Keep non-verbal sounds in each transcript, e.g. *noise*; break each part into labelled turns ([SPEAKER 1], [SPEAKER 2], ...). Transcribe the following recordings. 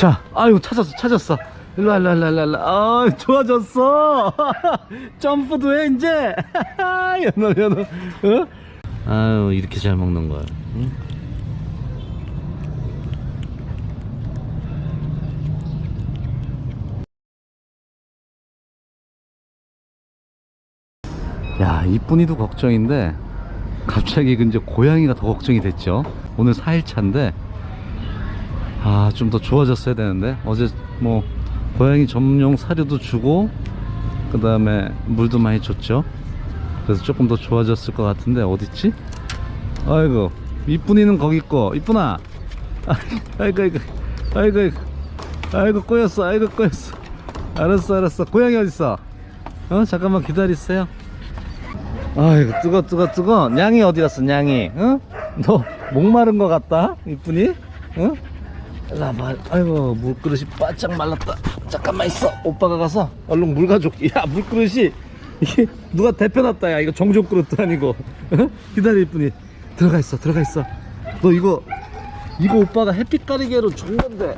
[SPEAKER 1] 자, 아유 찾았어, 찾았어. 일로 와, 일로 와, 일로. 아, 좋아졌어. *laughs* 점프도 해 이제. *laughs* 연어, 연어. 어? 아유 이렇게 잘 먹는 거야. 응? 야, 이쁜이도 걱정인데 갑자기 그 이제 고양이가 더 걱정이 됐죠. 오늘 4일차인데 아, 좀 더 좋아졌어야 되는데 어제 뭐 고양이 전용 사료도 주고 그 다음에 물도 많이 줬죠. 그래서 조금 더 좋아졌을 것 같은데 어딨지? 아이고, 이쁜이는 거기 있고 이쁜아. *laughs* 아이고 아이고 아이고 아이고 아이고 꼬였어. 아이고 꼬였어. 알았어 알았어. 고양이 어디 있어? 어 잠깐만 기다리세요. 아이고 뜨거 뜨거 뜨거 냥이 어디 갔어 냥이 응? 너 목마른 거 같다 이쁘니? 응? 일 로 와봐 아이고 물그릇이 바짝 말랐다. 잠깐만 있어. 오빠가 가서. 얼른 물 가져올게. *laughs* 야 물그릇이. 이게 누가 데펴놨다. 야 이거 정종 그릇도 아니고. 응? 기다려 이쁘니 들어가 있어 들어가 있어. 너 이거 이거 오빠가 햇빛 가리개로 준 건데.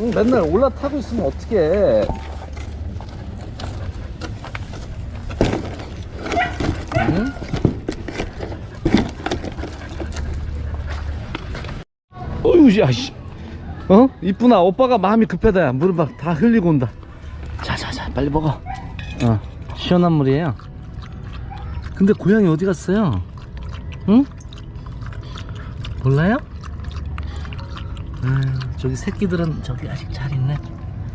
[SPEAKER 1] 응, 맨날 올라타고 있으면 어떡해. 응? 어휴, 야, 씨. 어? 이쁘나, 오빠가 마음이 급하다. 야. 물을 막 다 흘리고 온다. 자, 자, 자, 빨리 먹어. 어, 시원한 물이에요. 근데 고양이 어디 갔어요? 응? 몰라요? 아, 저기 새끼들은 저기 아직 잘 있네.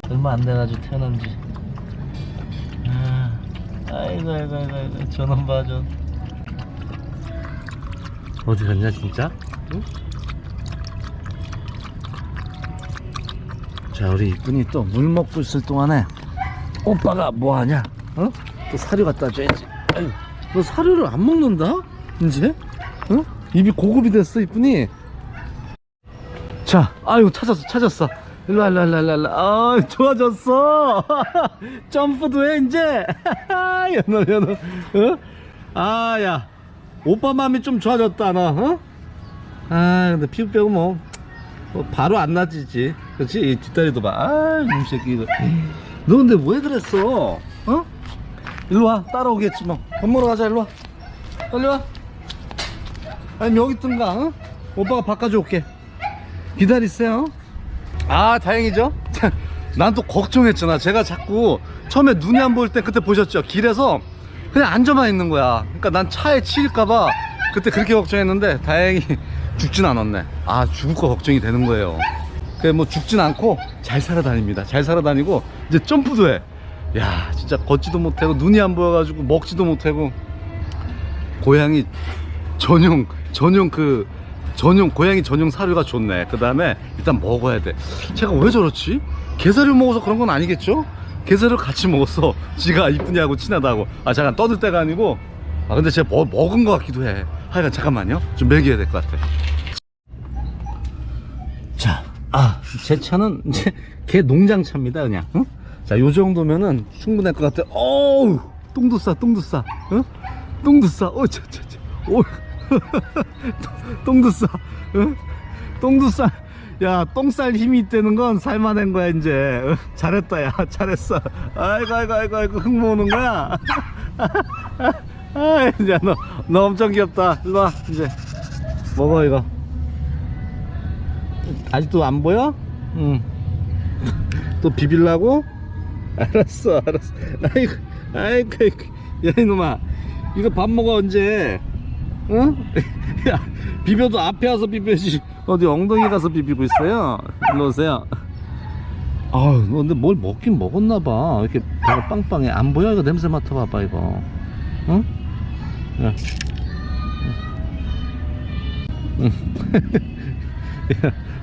[SPEAKER 1] 얼마 안 돼가지고 태어난지. 아, 아이고, 아이고, 아이고, 아이고, 저놈 봐, 저. 어디 갔냐, 진짜? 응? 자 우리 이쁜이 또 물 먹고 있을 동안에 오빠가 뭐하냐 어? 또 사료 갖다 줘야지 아유, 너 사료를 안 먹는다? 이제? 어? 입이 고급이 됐어 이쁜이 자 아유 찾았어 찾았어 일로와 일로와 일로와 일로와 아 좋아졌어 *laughs* 점프도 해 이제 *laughs* 연어 연어 어? 아야 오빠 마음이 좀 좋아졌다 너 어? 아 근데 피부 빼고 뭐 어, 바로 안 나지지. 그렇지? 이 뒷다리도 봐. 아, 이놈 새끼. 이거. 너 근데 왜 그랬어? 어? 일로 와. 따라오겠지 뭐. 밥 먹으러 가자. 일로 와. 빨리 와. 아니 여기 있든가. 어? 오빠가 바꿔줘 올게. 기다리세요. 아, 다행이죠? *laughs* 난 또 걱정했잖아. 제가 자꾸 처음에 눈이 안 보일 때 그때 보셨죠? 길에서 그냥 앉아만 있는 거야. 그러니까 난 차에 치일까봐 그때 그렇게 걱정했는데 다행히 죽진 않았네. 아, 죽을 거 걱정이 되는 거예요. 그래, 뭐 죽진 않고 잘 살아다닙니다. 잘 살아다니고 이제 점프도 해. 야, 진짜 걷지도 못하고 눈이 안 보여가지고 먹지도 못하고 고양이 전용 전용 그 전용 고양이 전용 사료가 좋네. 그 다음에 일단 먹어야 돼. 제가 왜 저렇지? 게사료 먹어서 그런 건 아니겠죠? 게사료 같이 먹었어. 지가 이쁘냐고 친하다고. 아 잠깐 떠들 때가 아니고. 아 근데 제가 뭐, 먹은 것 같기도 해. 하여간 잠깐만요. 좀 먹여야 될 것 같아. 자, 아, 제 차는 이제 개 농장차입니다, 그냥. 어? 자, 요 정도면은 충분할 것 같아. 어우, 똥도 싸, 똥도 싸. 어? 똥도 싸. 어, 저. 오, 똥- *laughs* 똥도 싸. 어? 똥도 싸. 야, 똥쌀 힘이 있다는 건 살만한 거야, 이제. 어? 잘했다, 야. 잘했어. 아이고, 아이고, 아이고, 아이고, 흙 모으는 거야. *laughs* 아, 이제 너, 너 엄청 귀엽다. 일로 와, 이제. 먹어, 이거. 아직도 안 보여? 응. 또 비빌라고? 알았어, 알았어. 아이고, 아이고, 아이고. 야, 이놈아. 이거 밥 먹어, 언제? 응? *laughs* 야, 비벼도 앞에 와서 비벼야지. 어디 엉덩이 가서 비비고 있어요? 일로 오세요. 너 근데 뭘 먹긴 먹었나봐. 이렇게 배가 빵빵해. 안 보여? 이거 냄새 맡아봐봐, 이거. 응? 야.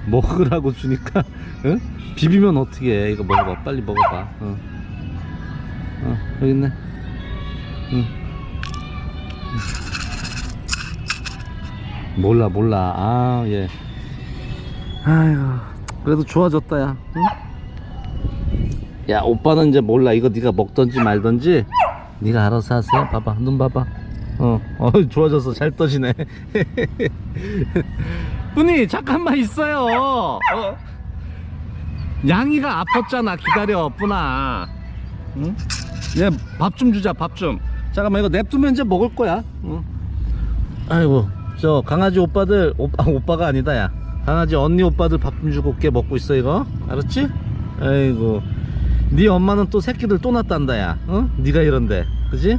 [SPEAKER 1] 먹으라고 주니까, 응? 비비면 어떻게 해? 이거 먹어봐. 빨리 먹어봐. 어. 어, 여기 있네. 응. 몰라, 몰라. 아, 예. 아이고, 그래도 좋아졌다, 야. 응? 야, 오빠는 이제 몰라. 이거 네가 먹던지 말던지 네가 알아서 하세요. 봐봐, 눈 봐봐. 어, 어, *laughs* 좋아졌어. 잘 떠지네. *laughs* 분이 잠깐만 있어요. 어? 양이가 아팠잖아 기다려 뿌나 응? 얘밥 좀 주자 밥좀 잠깐만 이거 냅두면 이제 먹을 거야 응? 아이고 저 강아지 오빠들 오빠 오빠가 아니다 야 강아지 언니 오빠들 밥 좀 주고 올게 먹고 있어 이거 알았지? 아이고 네 엄마는 또 새끼들 또 낳았단다 야 어? 네가 이런데 그지?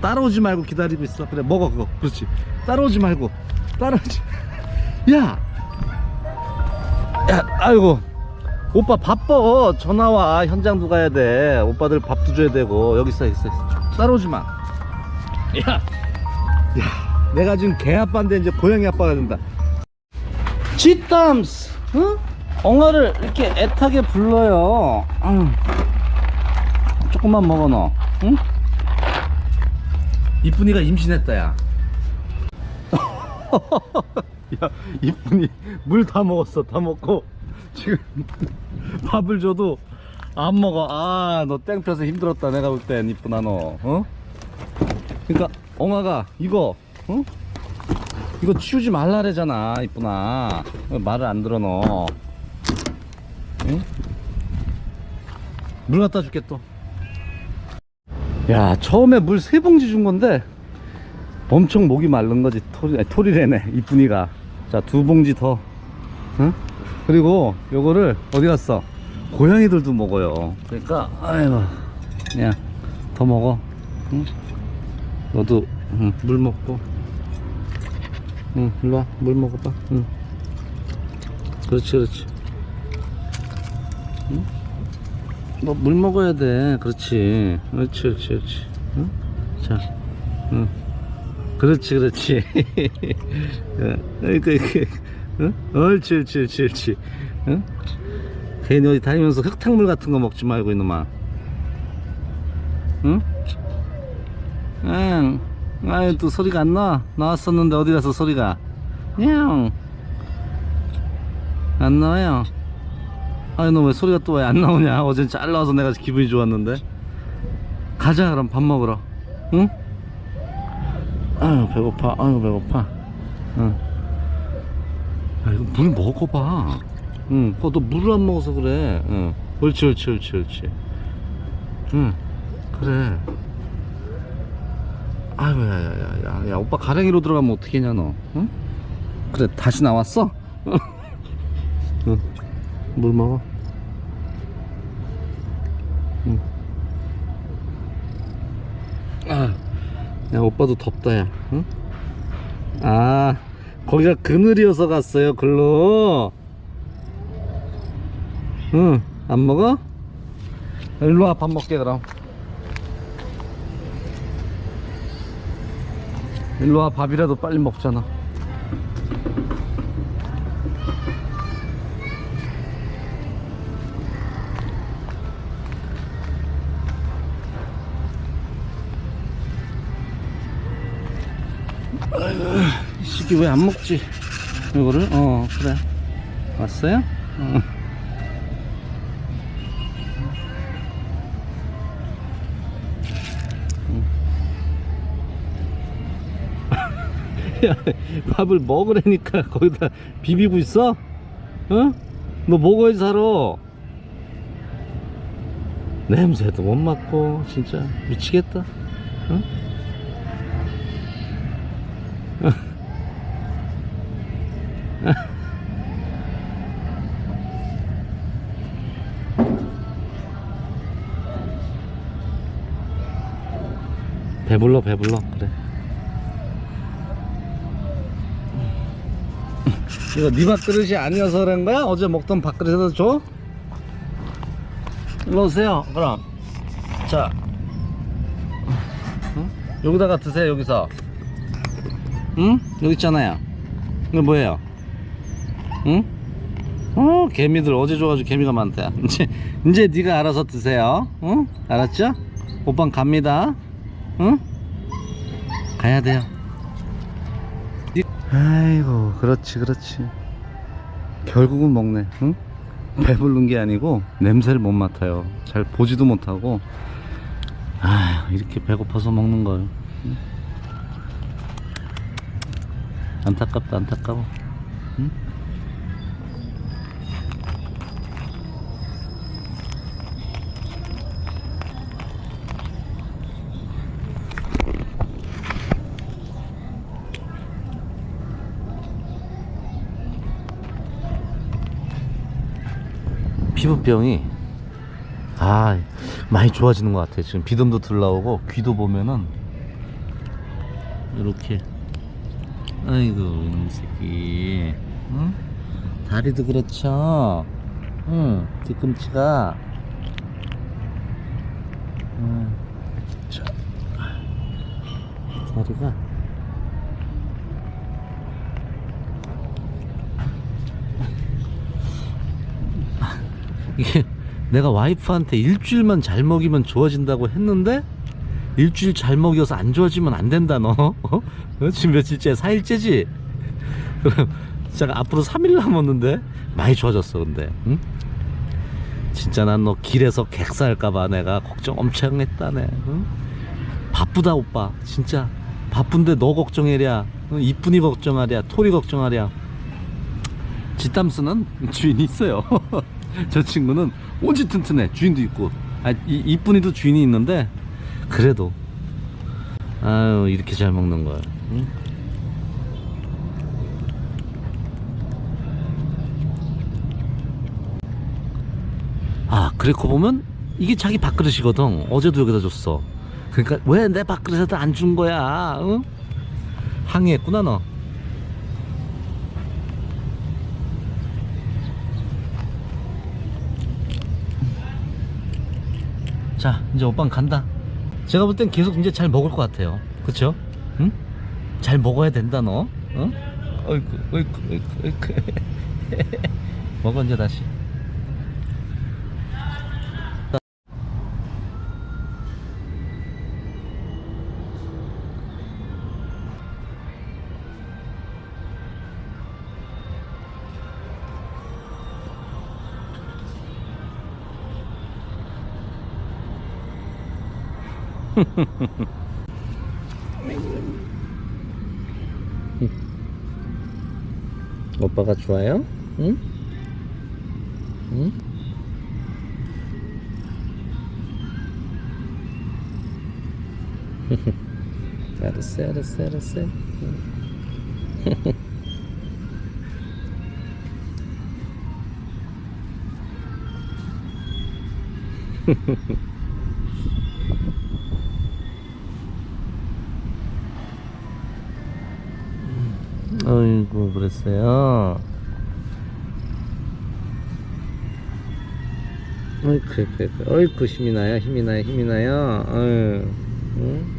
[SPEAKER 1] 따라오지 말고 기다리고 있어. 그래 먹어 그거. 그렇지. 따라오지 말고. 따라오지 *laughs* 야! 야 아이고. 오빠 바빠. 전화와. 현장도 가야 돼. 오빠들 밥도 줘야 되고. 여기 있어 있어, 있어. 따라오지 마. 야! 야 내가 지금 개 아빠인데 이제 고양이 아빠가 된다. 쥐땀스 응? 엉아를 이렇게 애타게 불러요. 응. 조금만 먹어 너. 응? 이쁜이가 임신했다 야 *laughs* 야, 이쁜이 물 다 먹었어. 다 먹고 지금 밥을 줘도 안 먹어. 아, 너 땡펴서 힘들었다. 내가 볼 땐 이쁜아 너. 어? 그러니까 엉아가 이거 어? 이거 치우지 말라래잖아. 이쁜아. 왜 말을 안 들어 너. 응? 물 갖다 줄게 또. 야, 처음에 물 세 봉지 준 건데 엄청 목이 마른 거지. 토리, 아니, 토리래네 이쁜이가. 자 두 봉지 더. 응? 그리고 요거를 어디 갔어? 고양이들도 먹어요. 그러니까 아이고 그냥 더 먹어. 응? 너도 응, 물 먹고. 응 일로와. 물 먹어봐. 응. 그렇지 그렇지. 응? 너물 먹어야 돼 그렇지 그렇지 그렇지 그렇지 응? 자 응. 그렇지 그렇지 *laughs* 그러니까 이렇게 응? 옳지 옳지 옳지 옳지 응? 괜히 어디 다니면서 흙탕물 같은 거 먹지 말고 이놈아 응? 응 아유 또 소리가 안 나? 나왔었는데 어디 가서 소리가 냥 안 나와요 아유 너왜 소리가 또 왜 안 나오냐? 어젠 잘 나와서 내가 기분이 좋았는데. 가자 그럼 밥 먹으러. 응? 아유 배고파. 아유 배고파. 응. 야 이거 물 먹어봐. 응 어, 너 물을 안 먹어서 그래. 응. 옳지 옳지 옳지 옳지. 응 그래. 아유 야야야야 야, 야, 오빠 가랭이로 들어가면 어떡하냐 너? 응? 그래 다시 나왔어? *laughs* 응. 물 먹어 응. 아 야 오빠도 덥다 야 응? 아 거기가 그늘이어서 갔어요 글로 응 안 먹어? 일로와 밥 먹게 그럼 일로와 밥이라도 빨리 먹잖아 이 새끼 왜안 먹지? 이거를? 어, 그래. 왔어요? 어. 야, 밥을 먹으라니까 거기다 비비고 있어? 어? 너 먹어야지 살아. 냄새도 못 맡고, 진짜 미치겠다. 어? *laughs* 배불러 배불러 그래 이거 네 밥그릇이 아니어서 그런 거야? 어제 먹던 밥그릇에다 줘? 일로 오세요 그럼 자 응? 여기다가 드세요 여기서 응? 여기 있잖아요 이거 뭐예요? 응? 어 개미들 어제 줘가지고 개미가 많다 이제 이제 네가 알아서 드세요. 응 알았죠? 오빤 갑니다. 응? 가야 돼요. 아이고 그렇지 그렇지. 결국은 먹네. 응? 배부른 게 아니고 냄새를 못 맡아요. 잘 보지도 못하고. 아 이렇게 배고파서 먹는 걸 응? 안타깝다 안타까워 피부병이 아 많이 좋아지는 것 같아요 지금 비듬도 들 나오고 귀도 보면은 이렇게 아이고 이놈 새끼 응? 다리도 그렇죠 응 뒤꿈치가 응. 자. 다리가 이게 내가 와이프한테 일주일만 잘 먹이면 좋아진다고 했는데 일주일 잘 먹여서 안 좋아지면 안 된다 너 어? 어? 지금 며칠째 4일째지 *laughs* 그럼 진짜 앞으로 3일 남았는데 많이 좋아졌어 근데 응? 진짜 난 너 길에서 객사할까봐 내가 걱정 엄청 했다네 응? 바쁘다 오빠 진짜 바쁜데 너 걱정해랴 응? 이쁜이 걱정하랴 토리 걱정하랴 지땀쓰는 주인이 있어요. *laughs* *laughs* 저 친구는 온지 튼튼해. 주인도 있고. 아, 이, 이쁜이도 주인이 있는데, 그래도. 아유, 이렇게 잘 먹는 거야. 응? 아, 그래고 보면, 이게 자기 밥그릇이거든. 어제도 여기다 줬어. 그러니까, 왜 내 밥그릇에다 안 준 거야? 응? 항의했구나, 너. 자 이제 오빠는 간다 제가 볼 땐 계속 이제 잘 먹을 것 같아요 그쵸? 응? 잘 먹어야 된다 너 어? 어이구 어이구 어이구 어이구 *laughs* 먹어 이제 다시 오빠가 좋아요? 응? 응? *laughs* 알았어 알았어 알았어 *laughs* 어이구 그랬어요. 어이구 어이구 어이구 힘이 나요 힘이 나요 힘이 나요. 어이 응?